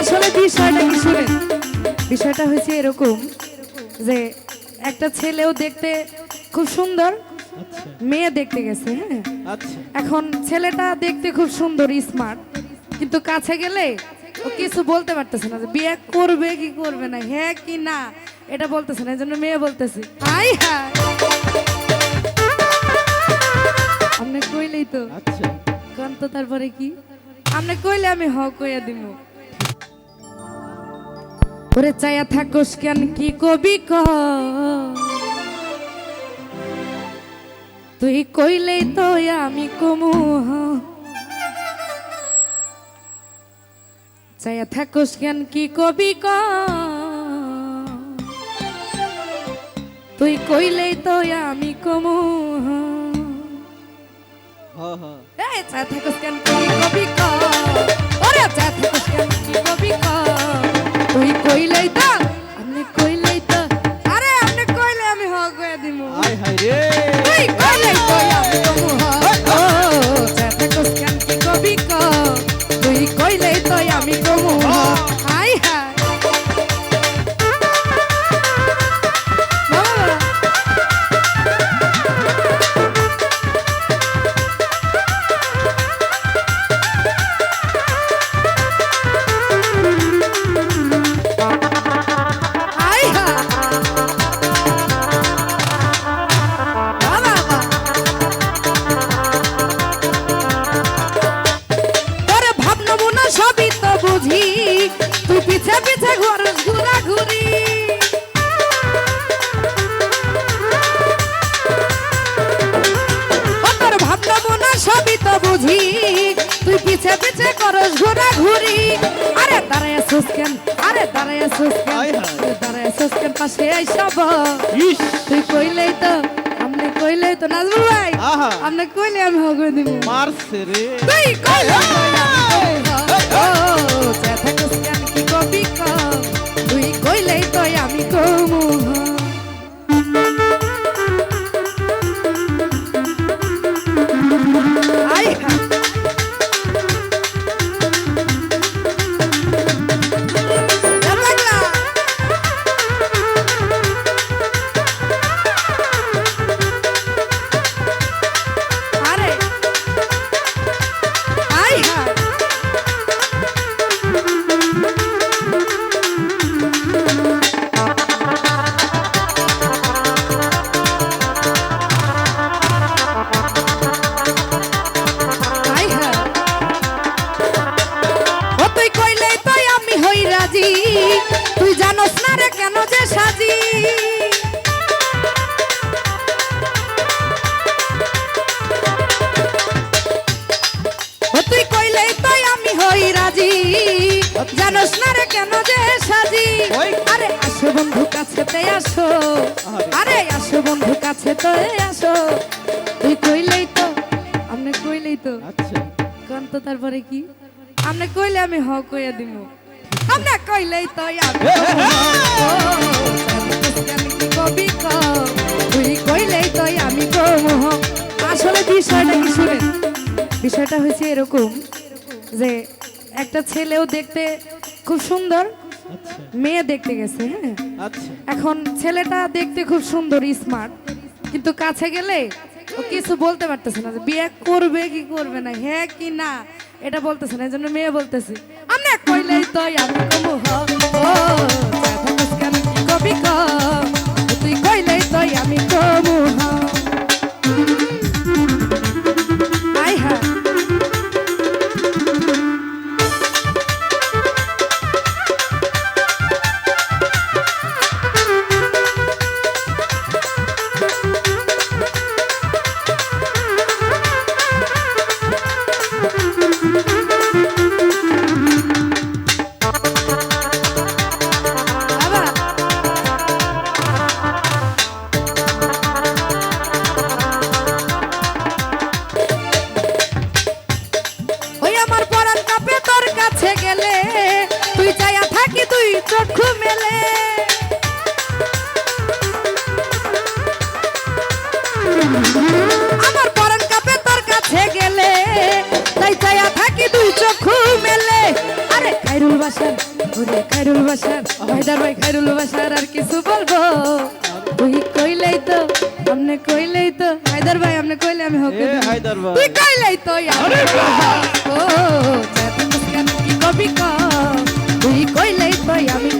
আসলে বিষয়টা কি শুনেন? বিষয়টা হয়েছে এরকম যে একটা ছেলেও দেখতে খুব সুন্দর আচ্ছা। মেয়ে দেখতে গেছে হ্যাঁ? আচ্ছা। এখন ছেলেটা দেখতে খুব সুন্দর স্মার্ট কিন্তু কাছে গেলে ও কিছু বলতে পারতেছে না যে বিয়ে করবে কি করবে না হ্যাঁ কি না এটা বলতেছে না এই জন্য মেয়ে বলতেছে হাই হাই। আপনি কইলেই তো। আচ্ছা। তারপরে কি? আপনি কইলে আমি হ কইয়া দিব ওরে চায়া থাকোস কেন কি কবি ক? তুই কইলেই তো আমি কমু চায়া থাকোস কেন কি কবি ক? তুই কইলেই তো আমি কমু এই চা থাকস কেন কি কবি ক? ওরে চা বুঝি তুই পিছে পিছে করস ঘোরা ঘুরি আরে দাঁড়ায় সুস্কেন আরে দাঁড়ায় সুস্কেন দাঁড়ায় সুস্কেন কেন? পাশে আইসব তুই কইলেই তো আপনি কইলেই তো নাজমুল ভাই। আমি আপনি কইলে আমি হগো দিব। মারছে রে। তুই কইলে জানোস না রে কেন যে সাজি। আরে আসো বন্ধু কাছে তে আসো। আরে। আসো বন্ধু কাছে তো আসো। তুই কইলেই তো আপনি কইলেই তো। আচ্ছা। কোন তো তারপরে কি? আপনি কইলে আমি হ কইয়া দিব। আপনি কইলেই তো কবি তুই কইলেই তো আমি কমু হ। আসলে বিষয়টা কি শুনেন? বিষয়টা হয়েছে এরকম যে একটা ছেলেও দেখতে খুব সুন্দর মেয়ে দেখতে গেছে হ্যাঁ? আচ্ছা। এখন ছেলেটা দেখতে খুব সুন্দর স্মার্ট কিন্তু কাছে গেলে ও কিছু বলতে পারতেছে না যে বিয়ে করবে কি করবে না হ্যাঁ কি না এটা বলতেছে না এই জন্য মেয়ে বলতেছে আমরা কইলেই তো আমি কবি ক চক্ষু মেলে। আমার পরন কাপে তোর কাছে গেলে তাই চায়া থাকি দুই চক্ষু মেলে। আরে খাইরুল বাসার ওরে খাইরুল বাসার ভাইদার ভাই খাইরুল বাসার আর কিছু বলব? তুই কইলেই তো আমনে কইলেই তো হায়দার ভাই আমনে কইলে আমি হকে হায়দার ভাই। তুই কইলেই তো আরে বাবা ও চাতে মুস্কান কি কবি কা তুই কইলে I mean.